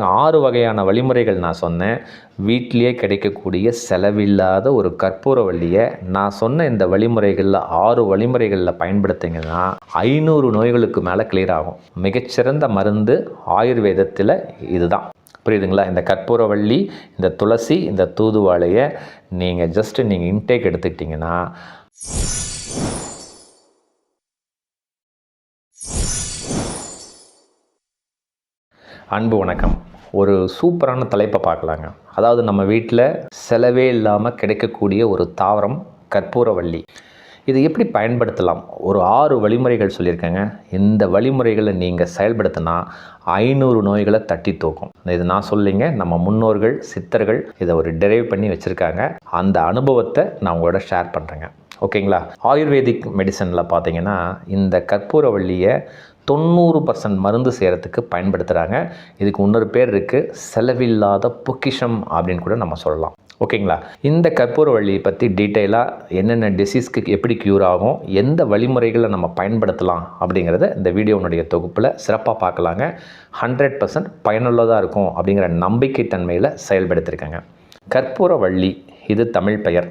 ஆறு வகையான வழிமுறைகள் நான் சொன்னேன். வீட்டிலேயே கிடைக்கக்கூடிய செலவில்லாத ஒரு கற்பூரவள்ளியை நான் சொன்ன இந்த வழிமுறைகளில் ஆறு வழிமுறைகளில் பயன்படுத்திங்கன்னா ஐநூறு நோய்களுக்கு மேலே கிளியர் ஆகும். மிகச்சிறந்த மருந்து ஆயுர்வேதத்தில் இதுதான். புரியுதுங்களா? இந்த கற்பூரவள்ளி இந்த துளசி இந்த தூதுவாளையை நீங்கள் ஜஸ்ட்டு நீங்கள் இன்டேக் எடுத்துக்கிட்டிங்கன்னா அன்பு வணக்கம். ஒரு சூப்பரான தலைப்பை பார்க்கலாங்க. அதாவது நம்ம வீட்டில் செலவே இல்லாமல் கிடைக்கக்கூடிய ஒரு தாவரம் கற்பூரவள்ளி. இது எப்படி பயன்படுத்தலாம்? ஒரு ஆறு வழிமுறைகள் சொல்லியிருக்கேங்க. இந்த வழிமுறைகளை நீங்கள் செயல்படுத்தினா ஐநூறு நோய்களை தட்டி தூக்கும். இது நான் சொல்லிங்க நம்ம முன்னோர்கள் சித்தர்கள் இதை ஒரு டெரைவ் பண்ணி வச்சுருக்காங்க. அந்த அனுபவத்தை நான் உங்களோட ஷேர் பண்ணுறேங்க ஓகேங்களா? ஆயுர்வேதிக் மெடிசனில் பார்த்தீங்கன்னா இந்த கற்பூரவள்ளியை தொண்ணூறு பர்சன்ட் மருந்து செய்கிறதுக்கு பயன்படுத்துகிறாங்க இதுக்கு இன்னொரு பேர் இருக்குது செலவில்லாத பொக்கிஷம் அப்படின்னு கூட நம்ம சொல்லலாம். ஓகேங்களா? இந்த கற்பூரவள்ளியை பற்றி டீட்டெயிலாக என்னென்ன டிசீஸ்க்கு எப்படி க்யூர் ஆகும் எந்த வழிமுறைகளை நம்ம பயன்படுத்தலாம் அப்படிங்கிறத இந்த வீடியோனுடைய தொகுப்பில் சிறப்பாக பார்க்கலாங்க. ஹண்ட்ரட் பர்சன்ட் பயனுள்ளதாக இருக்கும் அப்படிங்கிற நம்பிக்கை தன்மையில் செயல்படுத்தியிருக்காங்க கற்பூரவள்ளி இது தமிழ் பெயர்.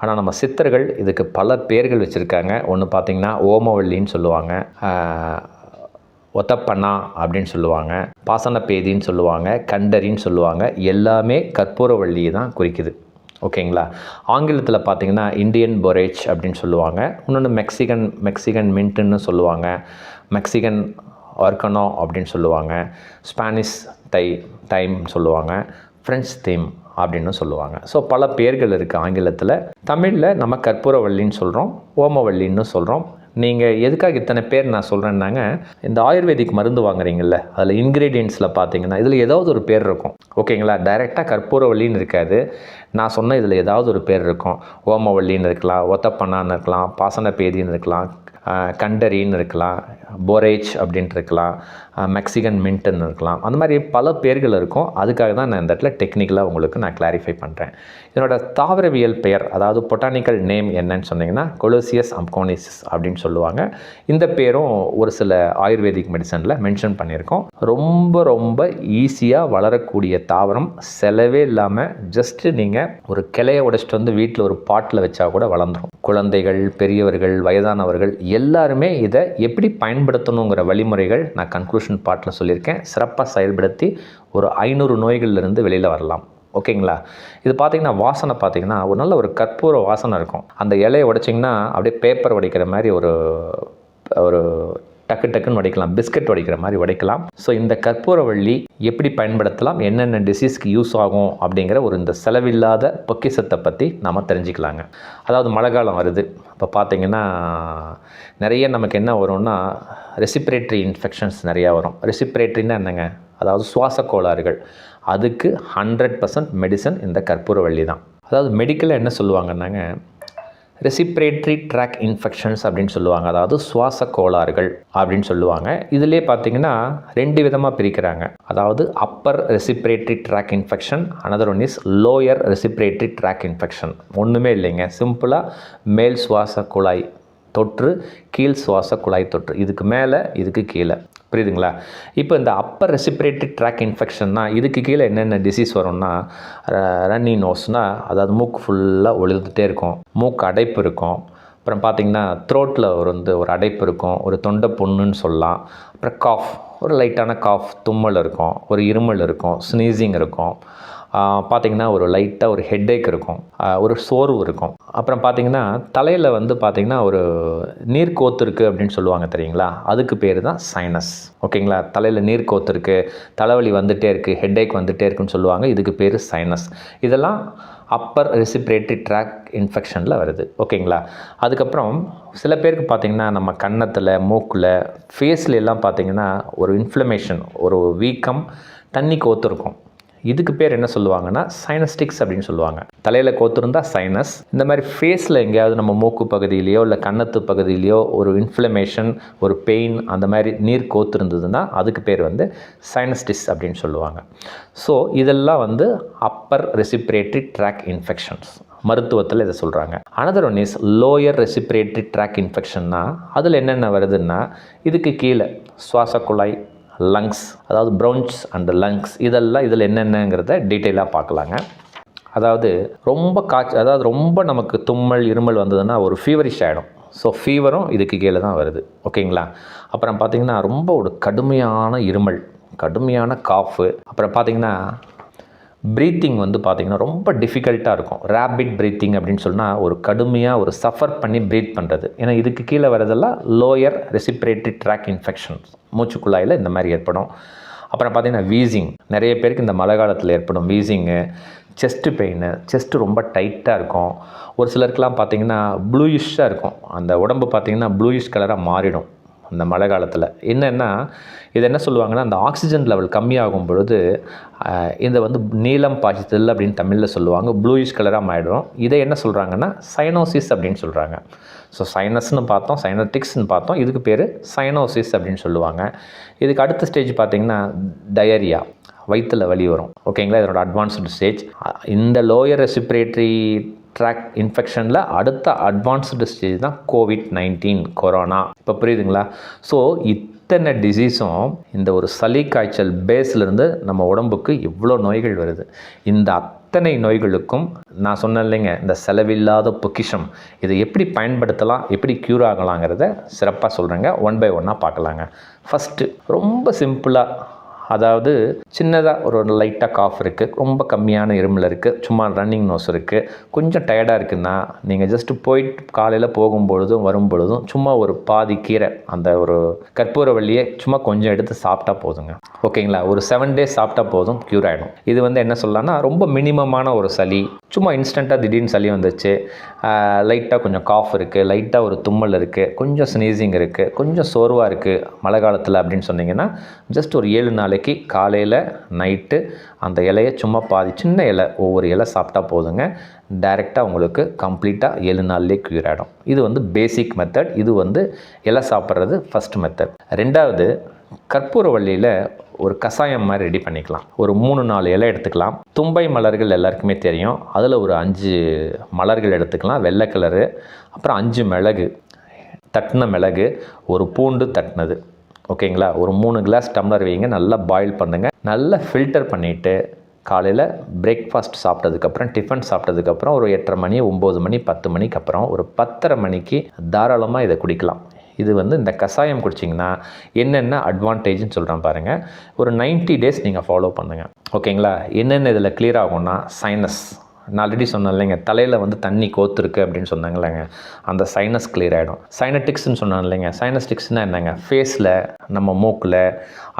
ஆனால் நம்ம சித்தர்கள் இதுக்கு பல பேர்கள் வச்சுருக்காங்க. ஒன்று பார்த்திங்கன்னா ஓமவள்ளின்னு சொல்லுவாங்க. ஒத்தப்பண்ணா அப்படின்னு சொல்லுவாங்க. பாசனப்பேதின்னு சொல்லுவாங்க. கண்டரின்னு சொல்லுவாங்க. எல்லாமே கற்பூரவள்ளியை தான் குறிக்குது. ஓகேங்களா? ஆங்கிலத்தில் பார்த்தீங்கன்னா இந்தியன் பொரேஜ் அப்படின்னு சொல்லுவாங்க. இன்னொன்று மெக்சிகன் மெக்சிகன் மின்ட்டுன்னு சொல்லுவாங்க. மெக்சிகன் ஆர்கனோ அப்படின்னு சொல்லுவாங்க. ஸ்பானிஷ் டை டைம் சொல்லுவாங்க. ஃப்ரெஞ்ச் தீம் அப்படின்னு சொல்லுவாங்க. ஸோ பல பேர்கள் இருக்குது ஆங்கிலத்தில். தமிழில் நம்ம கற்பூரவள்ளின்னு சொல்கிறோம் ஓமவள்ளின்னு சொல்கிறோம் நீங்கள் எதுக்காக இத்தனை பேர் நான் சொல்கிறேன்னாங்க இந்த ஆயுர்வேதிக் மருந்து வாங்குறீங்கல்ல அதில் இன்க்ரீடியன்ஸில் பார்த்தீங்கன்னா இதில் ஏதாவது ஒரு பேர் இருக்கும். ஓகேங்களா டைரெக்டாக கற்பூரவள்ளின்னு இருக்காது. நான் சொன்ன இதில் ஏதாவது ஒரு பேர் இருக்கும். ஓமவள்ளின்னு இருக்கலாம் ஒத்தப்பண்ணான்னு இருக்கலாம் பாசனப்பேதின்னு இருக்கலாம் கண்டரின்னு இருக்கலாம் போரேஜ் அப்படின்ட்டு இருக்கலாம் மெக்சிகன் மின்ட்டுன்னு இருக்கலாம். அந்த மாதிரி பல பேர்கள் இருக்கும். அதுக்காக தான் நான் இந்த இடத்துல டெக்னிக்கலாக உங்களுக்கு நான் கிளாரிஃபை பண்ணுறேன் இதனோட தாவரவியல் பெயர் அதாவது பொட்டானிக்கல் நேம் என்னன்னு சொன்னீங்கன்னா கொலோசியஸ் அம்கோனிசிஸ் அப்படின்னு சொல்லுவாங்க. இந்த பேரும் ஒரு சில ஆயுர்வேதிக் மெடிசனில் மென்ஷன் பண்ணியிருக்கோம். ரொம்ப ரொம்ப ஈஸியாக வளரக்கூடிய தாவரம். செலவே இல்லாமல் ஜஸ்ட்டு நீங்கள் ஒரு கிளையை உடைச்சிட்டு வந்து வீட்டில் ஒரு பாட்டில் வச்சா கூட வளர்ந்துடும் குழந்தைகள் பெரியவர்கள் வயதானவர்கள் எல்லாருமே இதை எப்படி பயன்படுத்தணுங்கிற வழிமுறைகள் நான் கன்க்ளூஷன் பாட்டில் சொல்லியிருக்கேன். சிறப்பாக செயல்படுத்தி ஒரு ஐநூறு நோய்கள்லேருந்து வெளியில் வரலாம். ஓகேங்களா? இது பார்த்தீங்கன்னா வாசனை பார்த்தீங்கன்னா ஒரு நல்ல ஒரு கற்பூர வாசனை இருக்கும். அந்த இலையை உடைச்சிங்கன்னா அப்படியே பேப்பர் உடைக்கிற மாதிரி ஒரு ஒரு டக்கு டக்குன்னு உடைக்கலாம். பிஸ்கட் உடைக்கிற மாதிரி உடைக்கலாம். ஸோ இந்த கற்பூரவள்ளி எப்படி பயன்படுத்தலாம்? என்னென்ன டிசீஸ்க்கு யூஸ் ஆகும்? அப்படிங்கிற ஒரு இந்த செலவில்லாத பொக்கிசத்தை பற்றி நாம் தெரிஞ்சுக்கலாங்க. அதாவது மழை காலம் வருது. இப்போ பார்த்திங்கன்னா நிறைய நமக்கு என்ன வரும்னா ரெசிப்ரேட்டரி இன்ஃபெக்ஷன்ஸ் நிறையா வரும். ரெசிப்ரேட்டரின்னா என்னங்க? அதாவது சுவாச கோளாறுகள் அதுக்கு ஹண்ட்ரட் பர்சன்ட் மெடிசன் இந்த கற்பூரவள்ளி தான். அதாவது மெடிக்கலில் என்ன சொல்லுவாங்கன்னாங்க ரெசிப்ரேட்ரி ட்ராக் இன்ஃபெக்ஷன்ஸ் அப்படின்னு சொல்லுவாங்க. அதாவது சுவாச கோளாறுகள் அப்படின்னு சொல்லுவாங்க. இதிலே பார்த்தீங்கன்னா ரெண்டு விதமாக பிரிக்கிறாங்க. அதாவது upper respiratory tract infection another one is lower respiratory tract infection ஒன்றுமே இல்லைங்க. சிம்பிளாக மேல் சுவாச குழாய் தொற்று கீழ் சுவாச குழாய் தொற்று. இதுக்கு மேலே இதுக்கு கீழே. புரியுதுங்களா? இப்போ இந்த அப்பர் ரெசிப்ரேட்டரி ட்ராக் இன்ஃபெக்ஷன்னா இதுக்கு கீழே என்னென்ன டிசீஸ் வரும்னா ரன்னி நோஸ்னால் அதாவது மூக்கு ஃபுல்லாக ஒழுதுகிட்டே இருக்கும். மூக்கு அடைப்பு இருக்கும். அப்புறம் பார்த்திங்கன்னா த்ரோட்டில் ஒரு வந்து ஒரு அடைப்பு இருக்கும். ஒரு தொண்டை புண்ணுன்னு சொல்லலாம். அப்புறம் காஃப் ஒரு லைட்டான காஃப் தும்மல் இருக்கும். ஒரு இருமல் இருக்கும். ஸ்னீசிங் இருக்கும். பார்த்திங்கன்னா ஒரு லைட்டாக ஒரு ஹெட்டேக் இருக்கும். ஒரு சோர்வு இருக்கும். அப்புறம் பார்த்திங்கன்னா தலையில் வந்து பார்த்திங்கன்னா ஒரு நீர் கோத்து இருக்குது அப்படின்னு சொல்லுவாங்க தெரியுங்களா? அதுக்கு பேர் தான் சைனஸ் ஓகேங்களா? தலையில் நீர் கோத்து இருக்குது தலைவலி வந்துகிட்டே இருக்குது ஹெட்டேக் வந்துகிட்டே இருக்குன்னு சொல்லுவாங்க. இதுக்கு பேர் சைனஸ் இதெல்லாம் அப்பர் ரெசிப்ரேட்டரி ட்ராக் இன்ஃபெக்ஷனில் வருது. ஓகேங்களா? அதுக்கப்புறம் சில பேருக்கு பார்த்திங்கன்னா நம்ம கன்னத்தில் மூக்கில் ஃபேஸ்லெல்லாம் எல்லாம் பார்த்திங்கன்னா ஒரு இன்ஃப்ளமேஷன் ஒரு வீக்கம் தண்ணி கோத்து இருக்கும். இதுக்கு பேர் என்ன சொல்லுவாங்கன்னா சைனஸ்டிக்ஸ் அப்படின்னு சொல்லுவாங்க. தலையில் கோத்துருந்தா சைனஸ் இந்த மாதிரி ஃபேஸில் எங்கேயாவது நம்ம மூக்கு பகுதியிலையோ இல்லை கன்னத்து பகுதியிலையோ ஒரு இன்ஃப்ளமேஷன் ஒரு பெயின் அந்த மாதிரி நீர் கோத்துருந்ததுன்னா அதுக்கு பேர் வந்து சைனஸ்டிஸ் அப்படின்னு சொல்லுவாங்க. ஸோ இதெல்லாம் வந்து அப்பர் ரெசிப்ரேட்டரி ட்ராக் இன்ஃபெக்ஷன்ஸ் மருத்துவத்தில் இதை சொல்கிறாங்க another one is lower respiratory tract இன்ஃபெக்ஷன்னா அதில் என்னென்ன வருதுன்னா இதுக்கு கீழே சுவாச குழாய் லங்ஸ் அதாவது ப்ரௌன்ஸ் அண்ட் லங்ஸ் இதெல்லாம் இதில் என்னென்னங்கிறத டீட்டெயிலாக பார்க்கலாங்க. அதாவது ரொம்ப காய்ச்சல் அதாவது ரொம்ப நமக்கு தும்மல் இருமல் வந்ததுன்னா ஒரு ஃபீவரிஷ் ஆகிடும் ஸோ ஃபீவரும் இதுக்கு கீழே தான் வருது. ஓகேங்களா? அப்புறம் பார்த்திங்கன்னா ரொம்ப ஒரு கடுமையான இருமல் கடுமையான காஃபு அப்புறம் பார்த்திங்கன்னா ப்ரீத்திங் வந்து பார்த்திங்கன்னா ரொம்ப டிஃபிகல்ட்டாக இருக்கும். ரேபிட் ப்ரீத்திங் அப்படின்னு சொன்னால் ஒரு கடுமையாக ஒரு சஃபர் பண்ணி ப்ரீத் பண்ணுறது ஏன்னா இதுக்கு கீழே வரதெல்லாம் லோயர் ரெசிப்ரேட்டரி ட்ராக் இன்ஃபெக்ஷன்ஸ் மூச்சுக்குழாயில் இந்த மாதிரி ஏற்படும். அப்புறம் பார்த்திங்கன்னா வீசிங் நிறைய பேருக்கு இந்த மழை காலத்தில் ஏற்படும் வீசிங்கு செஸ்ட்டு பெயின் செஸ்ட்டு ரொம்ப டைட்டாக இருக்கும். ஒரு சிலருக்குலாம் பார்த்திங்கன்னா ப்ளூயிஷ்ஷாக இருக்கும். அந்த உடம்பு பார்த்திங்கன்னா ப்ளூயிஷ் கலராக மாறிடும். அந்த மழை காலத்தில். என்னென்னா இது என்ன சொல்லுவாங்கன்னா அந்த ஆக்சிஜன் லெவல் கம்மியாகும் பொழுது இதை வந்து நீலம் பாய்ச்சல் அப்படின்னு தமிழில் சொல்லுவாங்க. ப்ளூயிஷ் கலராக மாறிடும். இதை என்ன சொல்கிறாங்கன்னா சைனோசிஸ் அப்படின்னு சொல்கிறாங்க ஸோ சைனஸ்னு பார்த்தோம் சைனட்டிக்ஸ்னு பார்த்தோம். இதுக்கு பேர் சைனோசிஸ் அப்படின்னு சொல்லுவாங்க. இதுக்கு அடுத்த ஸ்டேஜ் பார்த்திங்கன்னா டயரியா வயிற்றில் வலி வரும். ஓகேங்களா இதனோட அட்வான்ஸ்டு ஸ்டேஜ் இந்த லோயர் ரெசிப்ரேட்டரி ட்ராக் இன்ஃபெக்ஷனில் அடுத்த அட்வான்ஸ்டு ஸ்டேஜ் தான் கோவிட் நைன்டீன் கொரோனா இப்போ புரியுதுங்களா? ஸோ இத்தனை டிசீஸும் இந்த ஒரு சளி காய்ச்சல் பேஸ்லேருந்து நம்ம உடம்புக்கு இவ்வளோ நோய்கள் வருது. இந்த அத்தனை நோய்களுக்கும் நான் சொன்னேன் இல்லைங்க இந்த செலவில்லாத பொக்கிஷம் இதை எப்படி பயன்படுத்தலாம் எப்படி க்யூர் ஆகலாங்கிறத சிறப்பாக சொல்கிறேங்க ஒன் பை ஒன்னாக பார்க்கலாங்க. ஃபஸ்ட்டு ரொம்ப சிம்பிளாக அதாவது சின்னதாக ஒரு லைட்டாக காஃப் இருக்குது ரொம்ப கம்மியான இருமல் இருக்குது சும்மா ரன்னிங் நோஸ் இருக்குது கொஞ்சம் டயர்டாக இருக்குன்னா நீங்கள் ஜஸ்ட்டு போயிட்டு காலையில் போகும்பொழுதும் வரும்பொழுதும் சும்மா ஒரு பாதி கீரை அந்த ஒரு கற்பூரவள்ளியை சும்மா கொஞ்சம் எடுத்து சாப்பிட்டா போதுங்க. ஓகேங்களா ஒரு செவன் டேஸ் சாப்பிட்டா போதும் க்யூர் ஆகிடும் இது வந்து என்ன சொல்லலாம்னா ரொம்ப மினிமமான ஒரு சளி சும்மா இன்ஸ்டண்ட்டாக திடீர்னு சளி வந்துச்சு. லைட்டாக கொஞ்சம் காஃப் இருக்குது லைட்டாக ஒரு தும்மல் இருக்குது கொஞ்சம் ஸ்னீசிங் இருக்குது கொஞ்சம் சோர்வாக இருக்குது மழை காலத்தில் அப்படின்னு சொன்னீங்கன்னா ஜஸ்ட் ஒரு ஏழு நாளைக்கு காலையில் நைட்டு அந்த இலையை சும்மா பாதி சின்ன இலை ஒவ்வொரு இலை சாப்பிட்டா போதுங்க. டைரெக்டாக உங்களுக்கு கம்ப்ளீட்டாக ஏழு நாள்லேயே க்யூர் ஆகிடும் இது வந்து பேசிக் மெத்தட் இது வந்து இலை சாப்பிட்றது ஃபஸ்ட் மெத்தட் ரெண்டாவது கற்பூரவள்ளியில் ஒரு கஷாயம் மாதிரி ரெடி பண்ணிக்கலாம். ஒரு மூணு நாலு இலை எடுத்துக்கலாம். தும்பை மலர்கள் எல்லாருக்குமே தெரியும். அதில் ஒரு அஞ்சு மலர்கள் எடுத்துக்கலாம். வெள்ளை கலரு அப்புறம் அஞ்சு மிளகு தட்டின மிளகு ஒரு பூண்டு தட்டினது. ஓகேங்களா? ஒரு மூணு கிளாஸ் டம்ளர் வைங்க. நல்லா பாயில் பண்ணுங்கள் நல்லா ஃபில்டர் பண்ணிவிட்டு காலையில் பிரேக்ஃபாஸ்ட் சாப்பிட்டதுக்கப்புறம் டிஃபன் சாப்பிட்டதுக்கப்புறம் ஒரு எட்டரை மணி ஒம்பது மணி பத்து மணிக்கு அப்புறம் ஒரு பத்தரை மணிக்கு தாராளமாக இதை குடிக்கலாம். இது வந்து இந்த கஷாயம் குடிச்சிங்கன்னா என்னென்ன அட்வான்டேஜ்னு சொல்கிறேன் பாருங்கள் ஒரு 90 டேஸ் நீங்கள் ஃபாலோ பண்ணுங்கள் ஓகேங்களா என்னென்ன இதில் கிளியர் ஆகும்னா சைனஸ் நான் ஆல்ரெடி சொன்னேன் இல்லைங்க தலையில் வந்து தண்ணி கோத்துருக்கு அப்படின்னு சொன்னாங்கல்லங்க. அந்த சைனஸ் கிளியர் ஆகிடும் சைனட்டிக்ஸ்னு சொன்னாங்க இல்லைங்க சைனஸ்டிக்ஸ்னால் என்னங்க? ஃபேஸில் நம்ம மூக்கில்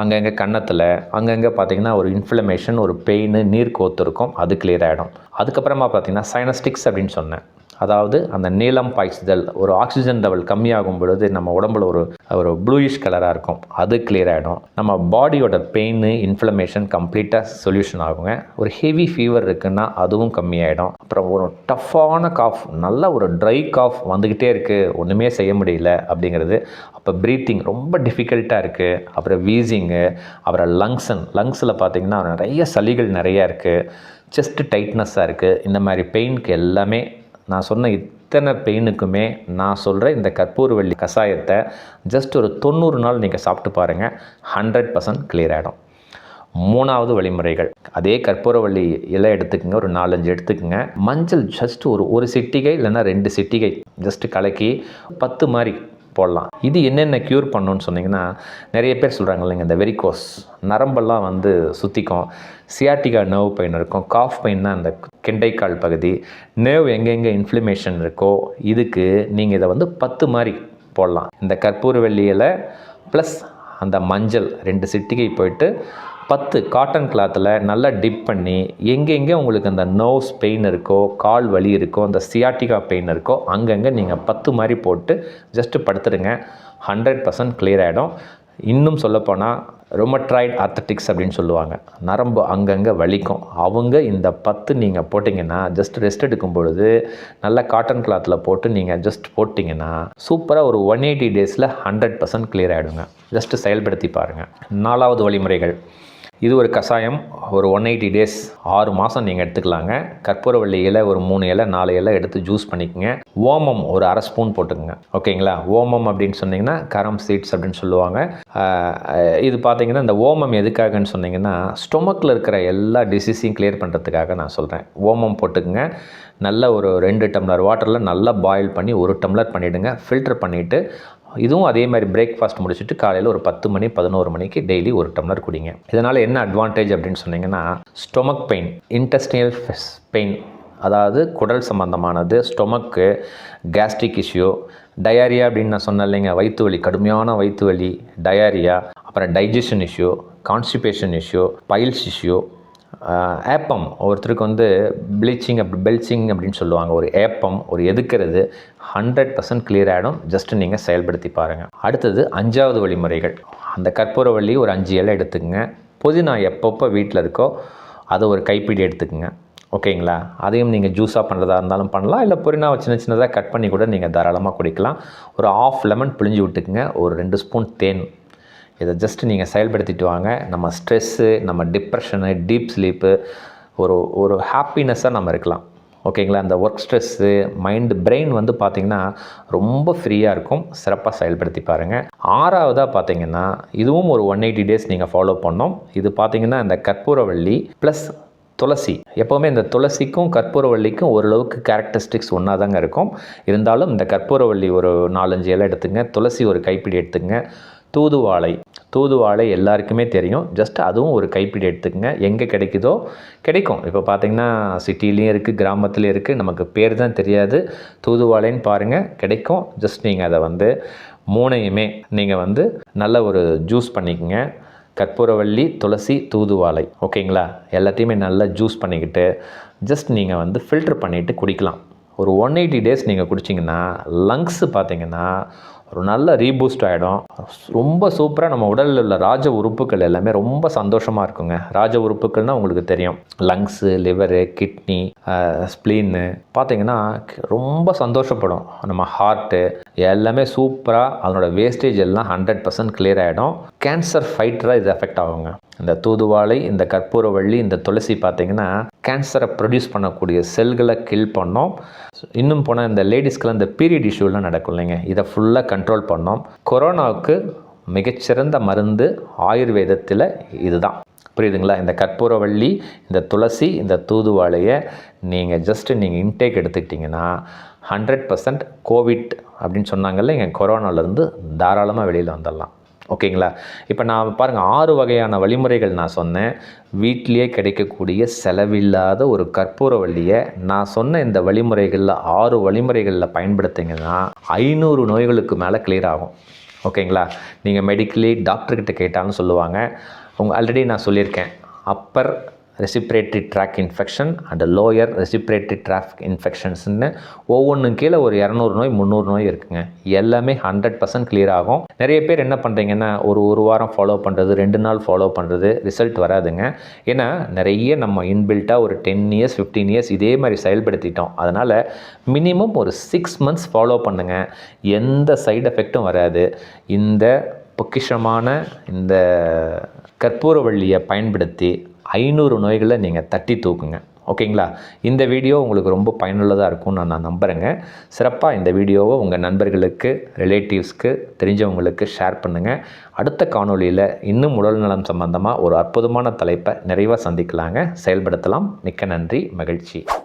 அங்கங்கே கன்னத்தில் அங்கங்கே பார்த்தீங்கன்னா ஒரு இன்ஃப்ளமேஷன் ஒரு பெயின் நீர் கோத்து இருக்கும் அது கிளியர் ஆகிடும் அதுக்கப்புறமா பார்த்தீங்கன்னா சைனஸ்டிக்ஸ் அப்படின்னு சொன்னேன். அதாவது அந்த நீளம் பாய்ச்சுதல் ஒரு ஆக்சிஜன் லெவல் கம்மியாகும் பொழுது நம்ம உடம்புல ஒரு ஒரு ப்ளூயிஷ் கலராக இருக்கும். அது கிளியர் ஆகிடும் நம்ம பாடியோட பெயின் இன்ஃப்ளமேஷன் கம்ப்ளீட்டாக சொல்யூஷன் ஆகுங்க. ஒரு ஹெவி ஃபீவர் இருக்குன்னா அதுவும் கம்மியாயிடும். அப்புறம் ஒரு டஃப்பான காஃப் நல்ல ஒரு ட்ரை காஃப் வந்துக்கிட்டே இருக்குது ஒன்றுமே செய்ய முடியல அப்படிங்கிறது. அப்போ ப்ரீத்திங் ரொம்ப டிஃபிகல்ட்டாக இருக்குது அப்புறம் வீசிங்கு அப்புறம் லங்ஸன் லங்ஸில் பார்த்தீங்கன்னா நிறைய சளிகள் நிறையா இருக்குது செஸ்ட்டு டைட்னஸ்ஸாக இருக்குது இந்த மாதிரி பெயினுக்கு எல்லாமே நான் சொன்ன இத்தனை பெயினுக்குமே நான் சொல்கிற இந்த கற்பூரவள்ளி கஷாயத்தை ஜஸ்ட் ஒரு தொண்ணூறு நாள் நீங்கள் சாப்பிட்டு பாருங்கள் ஹண்ட்ரட் பர்சன்ட் கிளியர் ஆகிடும் மூணாவது வழிமுறைகள். அதே கற்பூரவள்ளி இலை எடுத்துக்கங்க. ஒரு நாலஞ்சு எடுத்துக்கோங்க. மஞ்சள் ஜஸ்ட் ஒரு ஒரு சிட்டிகை இல்லைன்னா ரெண்டு சிட்டிகை ஜஸ்ட் கலக்கி பத்து மாதிரி போடலாம். இது என்னென்ன க்யூர் பண்ணுன்னு சொன்னீங்கன்னா நிறைய பேர் சொல்கிறாங்க இல்லைங்க இந்த வெரிகோஸ் நரம்பெல்லாம் வந்து சுற்றிக்கும் சியாட்டிகா நர்வ் பெயின் இருக்கும். காஃப் பெயின்னா அந்த கெண்டைக்கால் பகுதி. நர்வ் எங்கெங்கே இன்ஃப்ளமேஷன் இருக்கோ இதுக்கு நீங்கள் இதை வந்து பத்து மாதிரி போடலாம். இந்த கற்பூரவள்ளி இலை ப்ளஸ் அந்த மஞ்சள் ரெண்டு சிட்டிகை போயிட்டு பத்து காட்டன் கிளாத்தில் நல்லா டிப் பண்ணி எங்கெங்கே உங்களுக்கு அந்த நோஸ் பெயின் இருக்கோ கால் வலி இருக்கோ அந்த சியாட்டிகா பெயின் இருக்கோ அங்கங்கே நீங்கள் பத்து மாதிரி போட்டு ஜஸ்ட்டு படுத்துடுங்க ஹண்ட்ரட் பர்சன்ட் கிளியர் ஆகிடும் இன்னும் சொல்லப்போனால் ரொமட்ராய்ட் ஆர்த்தட்டிக்ஸ் அப்படின்னு சொல்லுவாங்க. நரம்பு அங்கங்கே வலிக்கும். அவங்க இந்த பத்து நீங்கள் போட்டிங்கன்னா ஜஸ்ட் ரெஸ்ட் எடுக்கும் பொழுது நல்ல காட்டன் கிளாத்தில் போட்டு நீங்கள் ஜஸ்ட் போட்டிங்கன்னா சூப்பராக ஒரு ஒன் எயிட்டி டேஸில் ஹண்ட்ரட் பர்சன்ட் கிளியர் ஆகிடுங்க ஜஸ்ட்டு செயல்படுத்தி பாருங்கள் நாலாவது வழிமுறைகள். இது ஒரு கஷாயம் ஒரு ஒன் எயிட்டி டேஸ் ஆறு மாதம் நீங்கள் எடுத்துக்கலாங்க. கற்பூரவள்ளி இலை ஒரு மூணு இலை நாலு இலை எடுத்து ஜூஸ் பண்ணிக்கோங்க. ஓமம் ஒரு அரை ஸ்பூன் போட்டுக்கோங்க. ஓகேங்களா? ஓமம் அப்படின்னு சொன்னீங்கன்னா கரம் சீட்ஸ் அப்படின்னு சொல்லுவாங்க. இது பார்த்தீங்கன்னா இந்த ஓமம் எதுக்காகன்னு சொன்னீங்கன்னா ஸ்டொமக்கில் இருக்கிற எல்லா டிசீஸையும் கிளியர் பண்ணுறதுக்காக நான் சொல்கிறேன் ஓமம் போட்டுக்கோங்க. நல்ல ஒரு ரெண்டு டம்ளர் வாட்டரில் நல்லா பாயில் பண்ணி ஒரு டம்ளர் பண்ணிவிடுங்க ஃபில்டர் பண்ணிவிட்டு இதுவும் அதே மாதிரி பிரேக்ஃபாஸ்ட் முடிச்சுட்டு காலையில் ஒரு பத்து மணி பதினோரு மணிக்கு டெய்லி ஒரு டம்ளர் குடிங்க. இதனால் என்ன அட்வான்டேஜ் அப்படின்னு சொன்னீங்கன்னா ஸ்டொமக் பெயின் இன்டெஸ்டினல் பெயின் அதாவது குடல் சம்பந்தமானது ஸ்டொமக்கு கேஸ்ட்ரிக் இஷ்யூ டயாரியா அப்படின்னு நான் சொன்னேன் இல்லைங்க. வயிற்று வலி கடுமையான வயிற்று வலி டயாரியா அப்புறம் digestion issue constipation issue piles issue ஏப்பம். ஒருத்தருக்கு வந்து ப்ளீச்சிங் அப்படி பெல்ச்சிங் அப்படின்னு சொல்லுவாங்க. ஒரு ஏப்பம் ஒரு எதுக்கிறது ஹண்ட்ரட் பர்சன்ட் கிளியர் ஆகிடும் ஜஸ்ட் நீங்கள் செயல்படுத்தி பாருங்கள் அடுத்தது அஞ்சாவது வழிமுறைகள். அந்த கற்பூரவள்ளி ஒரு அஞ்சு இலை எடுத்துக்கங்க. புதினா எப்பப்போ வீட்டில் இருக்கோ அதை ஒரு கைப்பிடி எடுத்துக்கோங்க. ஓகேங்களா? அதையும் நீங்கள் ஜூஸாக பண்ணுறதா இருந்தாலும் பண்ணலாம். இல்லை பொரினாவை சின்ன சின்னதாக கட் பண்ணி கூட நீங்கள் தாராளமாக குடிக்கலாம். ஒரு ஆஃப் லெமன் பிழிஞ்சு விட்டுக்குங்க. ஒரு ரெண்டு ஸ்பூன் தேன். இதை ஜஸ்ட் நீங்கள் செயல்படுத்திட்டு வாங்க. நம்ம ஸ்ட்ரெஸ்ஸு நம்ம டிப்ரெஷனு டீப் ஸ்லீப்பு ஒரு ஒரு ஹாப்பினஸ்ஸாக நம்ம இருக்கலாம். ஓகேங்களா அந்த ஒர்க் ஸ்ட்ரெஸ்ஸு மைண்டு பிரெயின் வந்து பார்த்திங்கன்னா ரொம்ப ஃப்ரீயாக இருக்கும். சிறப்பாக செயல்படுத்தி பாருங்கள் ஆறாவதாக பார்த்தீங்கன்னா இதுவும் ஒரு ஒன் எயிட்டி டேஸ் நீங்கள் ஃபாலோ பண்ணோம். இது பார்த்திங்கன்னா இந்த கற்பூரவள்ளி ப்ளஸ் துளசி. எப்போவுமே இந்த துளசிக்கும் கற்பூரவள்ளிக்கும் ஓரளவுக்கு கேரக்டரிஸ்டிக்ஸ் ஒன்றா தாங்க இருக்கும். இருந்தாலும் இந்த கற்பூரவள்ளி ஒரு நாலஞ்சு இலை எடுத்துங்க. துளசி ஒரு கைப்பிடி எடுத்துங்க. தூதுவாழை தூதுவாழை எல்லாருக்குமே தெரியும். ஜஸ்ட் அதுவும் ஒரு கைப்பிடி எடுத்துக்கங்க. எங்கே கிடைக்குதோ கிடைக்கும். இப்போ பார்த்திங்கன்னா சிட்டிலையும் இருக்குது கிராமத்துலேயும் இருக்குது நமக்கு பேர் தான் தெரியாது. தூதுவாழைன்னு பாருங்கள் கிடைக்கும். ஜஸ்ட் நீங்கள் அதை வந்து மூணையுமே நீங்கள் வந்து நல்ல ஒரு ஜூஸ் பண்ணிக்கங்க. கற்பூரவள்ளி துளசி தூதுவாழை ஓகேங்களா? எல்லாத்தையுமே நல்லா ஜூஸ் பண்ணிக்கிட்டு ஜஸ்ட் நீங்கள் வந்து ஃபில்டர் பண்ணிவிட்டு குடிக்கலாம். ஒரு ஒன் எயிட்டி டேஸ் நீங்கள் குடிச்சிங்கன்னா லங்ஸு பார்த்தீங்கன்னா ஒரு நல்ல ரீபூஸ்ட் ஆகிடும் ரொம்ப சூப்பராக நம்ம உடலில் உள்ள ராஜ உறுப்புகள் எல்லாமே ரொம்ப சந்தோஷமாக இருக்குங்க. ராஜ உறுப்புகள்னால் உங்களுக்கு தெரியும். லங்ஸு லிவரு கிட்னி ஸ்ப்ளீன்னு பார்த்தீங்கன்னா ரொம்ப சந்தோஷப்படும். நம்ம ஹார்ட்டு எல்லாமே சூப்பராக அதனோட வேஸ்டேஜ் எல்லாம் ஹண்ட்ரட் பர்சன்ட் கிளியர் ஆகிடும் கேன்சர் ஃபைட்டராக இது எஃபெக்ட் ஆகுங்க. இந்த தூதுவாழை இந்த கற்பூரவள்ளி இந்த துளசி பார்த்தீங்கன்னா கேன்சரை ப்ரொடியூஸ் பண்ணக்கூடிய செல்களை கில் பண்ணோம். இன்னும் போனால் இந்த லேடிஸ்க்கெலாம் இந்த பீரியட் இஷ்யூலாம் நடக்கும் இல்லைங்க. இதை ஃபுல்லாக கண்ட்ரோல் பண்ணோம். கொரோனாவுக்கு மிகச்சிறந்த மருந்து ஆயுர்வேதத்தில் இதுதான். புரியுதுங்களா? இந்த கற்பூரவள்ளி இந்த துளசி இந்த தூதுவாழையை நீங்கள் ஜஸ்ட்டு நீங்கள் இன்டேக் எடுத்துக்கிட்டிங்கன்னா ஹண்ட்ரட் பர்சன்ட் கோவிட் அப்படின்னு சொன்னாங்கல்ல இங்கே கொரோனாலேருந்து தாராளமாக வெளியில் வந்துடலாம். ஓகேங்களா? இப்போ நான் பாருங்கள் ஆறு வகையான வழிமுறைகள் நான் சொன்னேன். வீட்டிலேயே கிடைக்கக்கூடிய செலவில்லாத ஒரு கற்பூரவள்ளியை நான் சொன்ன இந்த வழிமுறைகளில் ஆறு வழிமுறைகளில் பயன்படுத்திங்கன்னா ஐநூறு நோய்களுக்கு மேலே கிளியர் ஆகும். ஓகேங்களா? நீங்கள் மெடிக்கலி டாக்டர்கிட்ட கேட்டாலும் சொல்லுவாங்க. உங்கள் ஆல்ரெடி நான் சொல்லியிருக்கேன். Upper respiratory tract infection and lower respiratory tract இன்ஃபெக்ஷன்ஸ்னு ஒவ்வொன்றும் கீழே ஒரு இரநூறு நோய் முந்நூறு நோய் இருக்குங்க. எல்லாமே ஹண்ட்ரட் பர்சன்ட் கிளியர் ஆகும். நிறைய பேர் என்ன பண்ணுறீங்கன்னா ஒரு ஒரு வாரம் ஃபாலோ பண்ணுறது ரெண்டு நாள் ஃபாலோ பண்ணுறது ரிசல்ட் வராதுங்க. ஏன்னா நிறைய நம்ம இன்பில்ட்டாக ஒரு டென் இயர்ஸ் ஃபிஃப்டீன் இயர்ஸ் இதே மாதிரி செயல்படுத்திட்டோம். அதனால் மினிமம் ஒரு சிக்ஸ் மந்த்ஸ் ஃபாலோ பண்ணுங்கள் எந்த சைடு எஃபெக்ட்டும் வராது. இந்த பொக்கிஷமான இந்த கற்பூரவள்ளியை பயன்படுத்தி ஐநூறு நோய்களை நீங்கள் தட்டி தூக்குங்க. ஓகேங்களா? இந்த வீடியோ உங்களுக்கு ரொம்ப பயனுள்ளதாக இருக்கும்னு நான் நான் நம்புகிறேங்க சிறப்பாக இந்த வீடியோவை உங்கள் நண்பர்களுக்கு ரிலேட்டிவ்ஸ்க்கு தெரிஞ்சவங்களுக்கு ஷேர் பண்ணுங்கள் அடுத்த காணொளியில் இன்னும் உடல் நலம் சம்பந்தமாக ஒரு அற்புதமான தலைப்பை நிறைவாக சந்திக்கலாங்க. செயல்படுத்தலாம். மிக்க நன்றி. மகிழ்ச்சி.